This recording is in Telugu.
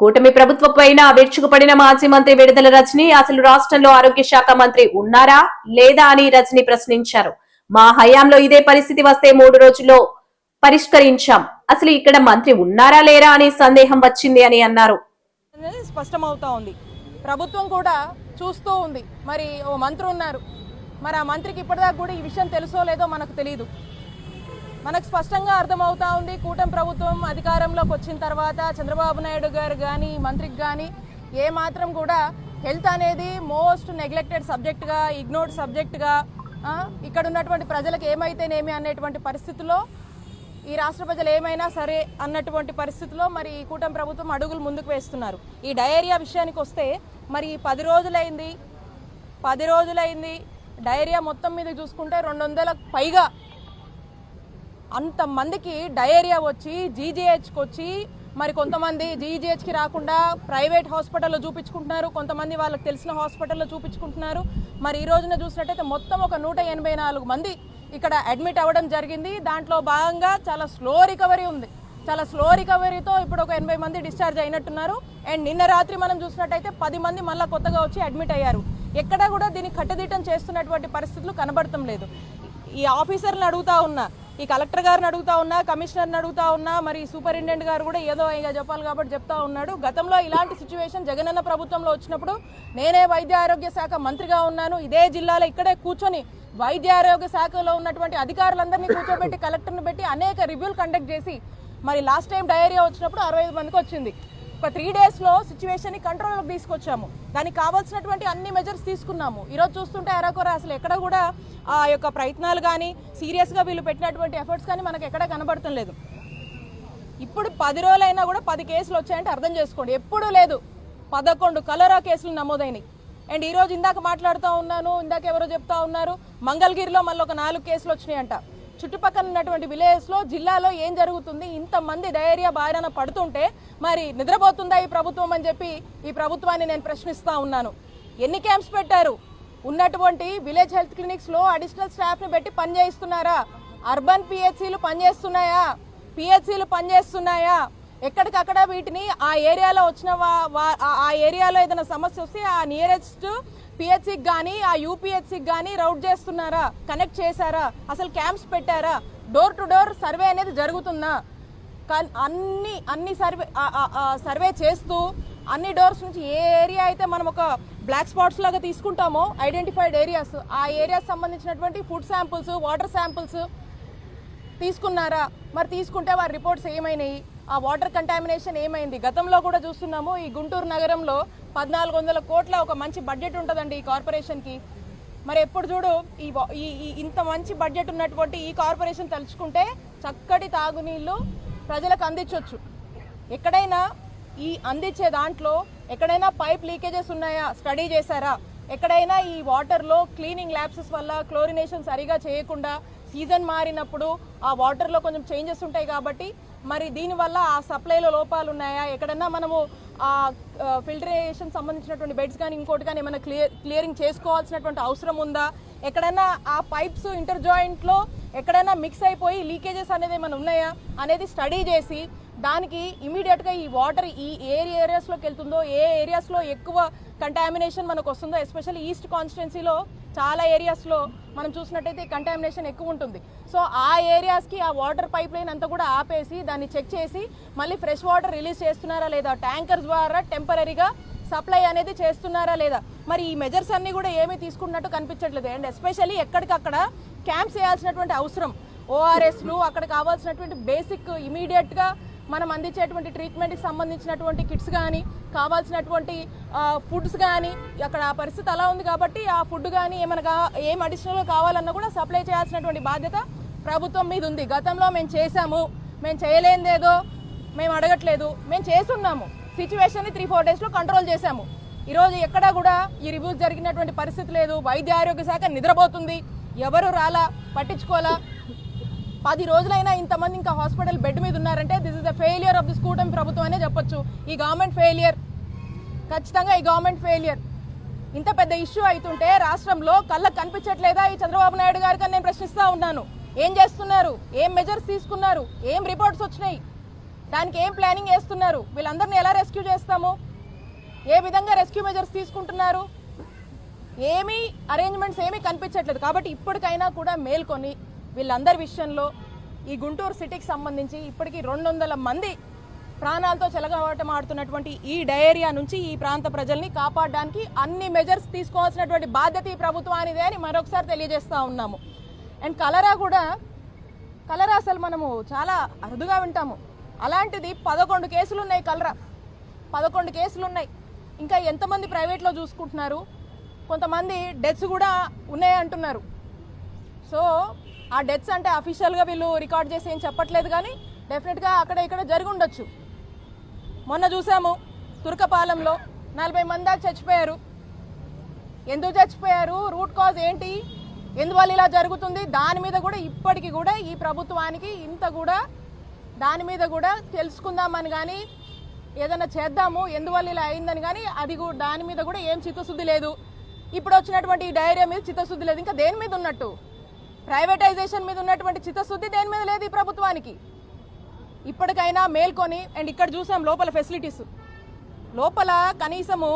కూటమి ప్రభుత్వం పైన విరుచుకుపడిన మాజీ మంత్రి విడుదల రజని అసలు రాష్ట్రంలో ఆరోగ్య శాఖ మంత్రి ఉన్నారా లేదా అని రజని ప్రశ్నించారు. మా హయాంలో ఇదే పరిస్థితి వస్తే మూడు రోజుల్లో పరిష్కరించాం. అసలు ఇక్కడ మంత్రి ఉన్నారా లేరా అని సందేహం వచ్చింది అని అన్నారు. స్పష్టమవుతా ఉంది. ప్రభుత్వం కూడా చూస్తూ ఉంది. మరి ఓ మంత్రి ఉన్నారు. మరి ఆ మంత్రికి ఇప్పటిదాకా కూడా ఈ విషయం తెలుసో లేదో మనకు తెలియదు మనకు స్పష్టంగా అర్థమవుతా ఉంది. కూటమి ప్రభుత్వం అధికారంలోకి వచ్చిన తర్వాత చంద్రబాబు నాయుడు గారు కానీ మంత్రికి కానీ ఏ మాత్రం కూడా హెల్త్ అనేది మోస్ట్ నెగ్లెక్టెడ్ సబ్జెక్ట్గా ఇగ్నోర్డ్ సబ్జెక్ట్గా ఇక్కడ ఉన్నటువంటి ప్రజలకు ఏమైతేనేమి అనేటువంటి పరిస్థితుల్లో ఈ రాష్ట్ర ప్రజలు ఏమైనా సరే అన్నటువంటి పరిస్థితిలో మరి ఈ కూటమి ప్రభుత్వం అడుగులు ముందుకు వేస్తున్నారు. ఈ డయేరియా విషయానికి వస్తే మరి పది రోజులైంది. పది రోజులైంది. డయేరియా మొత్తం మీద చూసుకుంటే రెండు వందలకు పైగా అంతమందికి డయేరియా వచ్చి జీజీహెచ్కి వచ్చి మరి కొంతమంది జీజీహెచ్కి రాకుండా ప్రైవేట్ హాస్పిటల్లో చూపించుకుంటున్నారు కొంతమంది వాళ్ళకి తెలిసిన హాస్పిటల్లో చూపించుకుంటున్నారు. మరి ఈ రోజున చూసినట్టయితే మొత్తం ఒక నూట ఎనభై నాలుగు మంది ఇక్కడ అడ్మిట్ అవ్వడం జరిగింది. దాంట్లో భాగంగా చాలా స్లో రికవరీ ఉంది. చాలా స్లో రికవరీతో ఇప్పుడు ఒక ఎనభై మంది డిశ్చార్జ్ అయినట్టున్నారు. అండ్ నిన్న రాత్రి మనం చూసినట్టయితే పది మంది మళ్ళీ కొత్తగా వచ్చి అడ్మిట్ అయ్యారు. ఎక్కడా కూడా దీన్ని కట్టుదిట్టం చేస్తున్నటువంటి పరిస్థితులు కనబడటం లేదు. ఈ ఆఫీసర్ని అడుగుతా ఉన్నా ఈ కలెక్టర్ గారిని అడుగుతా ఉన్నా కమిషనర్ని అడుగుతా ఉన్నా మరి సూపరింటెండెంట్ గారు కూడా ఏదో ఇక చెప్పాలి కాబట్టి చెప్తా ఉన్నాడు. గతంలో ఇలాంటి సిచ్యువేషన్ జగనన్న ప్రభుత్వంలో వచ్చినప్పుడు నేనే వైద్య ఆరోగ్య శాఖ మంత్రిగా ఉన్నాను. ఇదే జిల్లాలో ఇక్కడే కూర్చొని వైద్య ఆరోగ్య శాఖలో ఉన్నటువంటి అధికారులందరినీ కూర్చోబెట్టి కలెక్టర్ని పెట్టి అనేక రివ్యూలు కండక్ట్ చేసి మరి లాస్ట్ టైం డయేరియా వచ్చినప్పుడు అరవై ఐదు మందికి వచ్చింది. ఒక త్రీ డేస్లో సిచ్యువేషన్ని కంట్రోల్లోకి తీసుకొచ్చాము. దానికి కావాల్సినటువంటి అన్ని మెజర్స్ తీసుకున్నాము. ఈరోజు చూస్తుంటే ఎరాకొర అసలు ఎక్కడ కూడా ఆ యొక్క ప్రయత్నాలు కానీ సీరియస్గా వీళ్ళు పెట్టినటువంటి ఎఫర్ట్స్ కానీ మనకు ఎక్కడ కనబడటం లేదు. ఇప్పుడు పది రోజులైనా కూడా పది కేసులు వచ్చాయంటే అర్థం చేసుకోండి. ఎప్పుడూ లేదు. పదకొండు కలరా కేసులు నమోదైనాయి. అండ్ ఈరోజు ఇందాక మాట్లాడుతూ ఉన్నాను ఇందాక ఎవరో చెప్తా ఉన్నారు మంగళగిరిలో మళ్ళీ ఒక నాలుగు కేసులు వచ్చినాయంట. చుట్టుపక్కల ఉన్నటువంటి విలేజెస్లో జిల్లాలో ఏం జరుగుతుంది? ఇంతమంది డయేరియా బారిన పడుతుంటే మరి నిద్రపోతుందా ఈ ప్రభుత్వం అని చెప్పి ఈ ప్రభుత్వాన్ని నేను ప్రశ్నిస్తా ఉన్నాను. ఎన్ని క్యాంప్స్ పెట్టారు? ఉన్నటువంటి విలేజ్ హెల్త్ క్లినిక్స్లో అడిషనల్ స్టాఫ్ని పెట్టి పనిచేయిస్తున్నారా? అర్బన్ పిహెచ్సిలు పనిచేస్తున్నాయా? పిహెచ్సిలు పనిచేస్తున్నాయా? ఎక్కడికక్కడ వీటిని ఆ ఏరియాలో వచ్చిన వా- ఆ- ఆ ఏరియాలో ఏదైనా సమస్య వస్తే ఆ నియరెస్ట్ పిహెచ్సికి కానీ ఆ యూపీహెచ్సికి కానీ రౌట్ చేస్తున్నారా? కనెక్ట్ చేశారా? అసలు క్యాంప్స్ పెట్టారా? డోర్ టు డోర్ సర్వే అనేది జరుగుతుందా? అన్ని అన్ని సర్వే సర్వే చేస్తూ అన్ని డోర్స్ నుంచి ఏ ఏరియా అయితే మనం ఒక బ్లాక్ స్పాట్స్ లాగా తీసుకుంటామో ఐడెంటిఫైడ్ ఏరియాస్ ఆ ఏరియాస్ సంబంధించినటువంటి ఫుడ్ శాంపుల్స్ వాటర్ శాంపుల్స్ తీసుకున్నారా? మరి తీసుకుంటే వారి రిపోర్ట్స్ ఏమైనాయి? ఆ వాటర్ కంటామినేషన్ ఏమైంది? గతంలో కూడా చూస్తున్నాము ఈ గుంటూరు నగరంలో పద్నాలుగు వందల కోట్ల ఒక మంచి బడ్జెట్ ఉంటుందండి ఈ కార్పొరేషన్కి మరి ఎప్పుడు చూడు ఈ ఈ ఇంత మంచి బడ్జెట్ ఉన్నటువంటి ఈ కార్పొరేషన్ తలుచుకుంటే చక్కటి తాగునీళ్ళు ప్రజలకు అందించవచ్చు ఎక్కడైనా ఈ అందించే దాంట్లో ఎక్కడైనా పైప్ లీకేజెస్ ఉన్నాయా? స్టడీ చేశారా? ఎక్కడైనా ఈ వాటర్లో క్లీనింగ్ ల్యాబ్సెస్ వల్ల క్లోరినేషన్ సరిగా చేయకుండా సీజన్ మారినప్పుడు ఆ వాటర్లో కొంచెం చేంజెస్ ఉంటాయి కాబట్టి మరి దీనివల్ల ఆ సప్లైలో లోపాలు ఉన్నాయా? ఎక్కడన్నా మనము ఆ ఫిల్టరేషన్ సంబంధించినటువంటి బెడ్స్ కానీ ఇంకోటి కానీ ఏమైనా క్లియర్ క్లియరింగ్ చేసుకోవాల్సినటువంటి అవసరం ఉందా? ఎక్కడైనా ఆ పైప్స్ ఇంటర్ జాయింట్లో ఎక్కడైనా మిక్స్ అయిపోయి లీకేజెస్ అనేది ఏమైనా ఉన్నాయా? అనేది స్టడీ చేసి దానికి ఇమీడియట్గా ఈ వాటర్ ఈ ఏ ఏరియాస్లోకి వెళ్తుందో ఏ ఏరియాస్లో ఎక్కువ కంటామినేషన్ మనకు వస్తుందో ఎస్పెషల్లీ ఈస్ట్ కాన్స్టిట్యున్సీలో చాలా ఏరియాస్లో మనం చూసినట్టయితే కంటామినేషన్ ఎక్కువ ఉంటుంది. సో ఆ ఏరియాస్కి ఆ వాటర్ పైప్ లైన్ అంతా కూడా ఆపేసి దాన్ని చెక్ చేసి మళ్ళీ ఫ్రెష్ వాటర్ రిలీజ్ చేస్తున్నారా లేదా ట్యాంకర్స్ ద్వారా టెంపరీగా సప్లై అనేది చేస్తున్నారా లేదా? మరి ఈ మెజర్స్ అన్నీ కూడా ఏమీ తీసుకున్నట్టు కనిపించట్లేదు. అండ్ ఎస్పెషల్లీ ఎక్కడికక్కడ క్యాంప్స్ చేయాల్సినటువంటి అవసరం. ఓఆర్ఎస్లు అక్కడ కావాల్సినటువంటి బేసిక్ ఇమీడియట్గా మనం అందించేటువంటి ట్రీట్మెంట్కి సంబంధించినటువంటి కిట్స్ కానీ కావాల్సినటువంటి ఫుడ్స్ కానీ అక్కడ పరిస్థితి అలా ఉంది కాబట్టి ఆ ఫుడ్ కానీ ఏమైనా ఏం అడిషనల్ కావాలన్నా కూడా సప్లై చేయాల్సినటువంటి బాధ్యత ప్రభుత్వం మీద ఉంది. గతంలో మేము చేశాము. మేము చేయలేనిదేదో మేము అడగట్లేదు. మేము చేస్తున్నాము. సిచ్యువేషన్ని త్రీ ఫోర్ డేస్లో కంట్రోల్ చేశాము. ఈరోజు ఎక్కడా కూడా ఈ రివ్యూస్ జరిగినటువంటి పరిస్థితి లేదు. వైద్య ఆరోగ్య శాఖ నిద్రపోతుంది. ఎవరు రాలా? పట్టించుకోలా పది రోజులైనా ఇంతమంది ఇంకా హాస్పిటల్ బెడ్ మీద ఉన్నారంటే this is the failure of this కూటమి ప్రభుత్వం అనే చెప్పొచ్చు. ఈ గవర్నమెంట్ ఫెయిలియర్ ఖచ్చితంగా ఈ గవర్నమెంట్ ఫెయిలియర్ ఇంత పెద్ద ఇష్యూ అవుతుంటే రాష్ట్రంలో కళ్ళకు కనిపించట్లేదా ఈ చంద్రబాబు నాయుడు గారికి నేను ప్రశ్నిస్తా ఉన్నాను. ఏం చేస్తున్నారు? ఏం మెజర్స్ తీసుకున్నారు? ఏం రిపోర్ట్స్ వచ్చినాయి? దానికి ఏం ప్లానింగ్ చేస్తున్నారు వీళ్ళందరినీ ఎలా రెస్క్యూ చేస్తాము? ఏ విధంగా రెస్క్యూ మెజర్స్ తీసుకుంటున్నారు? ఏమీ అరేంజ్మెంట్స్ ఏమీ కనిపించట్లేదు. కాబట్టి ఇప్పటికైనా కూడా మేల్కొని వీళ్ళందరి విషయంలో ఈ గుంటూరు సిటీకి సంబంధించి ఇప్పటికీ రెండు వందల మంది ప్రాణాలతో చెలగవటం ఆడుతున్నటువంటి ఈ డయేరియా నుంచి ఈ ప్రాంత ప్రజల్ని కాపాడడానికి అన్ని మెజర్స్ తీసుకోవాల్సినటువంటి బాధ్యత ఈ ప్రభుత్వానిదే అని మరొకసారి తెలియజేస్తూ ఉన్నాము. అండ్ కలరా కూడా కలరా అసలు మనము చాలా అరుదుగా వింటాము. అలాంటిది పదకొండు కేసులు ఉన్నాయి కలరా. పదకొండు కేసులు ఉన్నాయి ఇంకా ఎంతమంది ప్రైవేట్లో చూసుకుంటున్నారు? కొంతమంది డెత్స్ కూడా ఉన్నాయి అంటున్నారు సో ఆ డెత్స్ అంటే అఫీషియల్గా వీళ్ళు రికార్డ్ చేసి ఏం చెప్పట్లేదు కానీ డెఫినెట్గా అక్కడ ఇక్కడ జరిగి ఉండొచ్చు. మొన్న చూసాము తుర్కపాలెంలో నలభై మంది దాకా చచ్చిపోయారు. ఎందుకు చచ్చిపోయారు? రూట్ కాజ్ ఏంటి? ఎందువల్ల ఇలా జరుగుతుంది? దాని మీద కూడా ఇప్పటికీ కూడా ఈ ప్రభుత్వానికి ఇంత కూడా దాని మీద కూడా తెలుసుకుందామని కానీ ఏదైనా చేద్దాము ఎందువల్ల ఇలా అయిందని కానీ అది కూడా దాని మీద కూడా ఏం చిత్తశుద్ధి లేదు. ఇప్పుడు వచ్చినటువంటి ఈ డైరియా మీద చిత్తశుద్ధి లేదు. ఇంకా దేని మీద ఉన్నట్టు? ప్రైవేటైజేషన్ మీద ఉన్నటువంటి చిత్తశుద్ధి దేని మీద లేదు ఈ ప్రభుత్వానికి. ఇప్పటికైనా మేల్కొని అండ్ ఇక్కడ చూసాం లోపల ఫెసిలిటీస్. లోపల కనీసము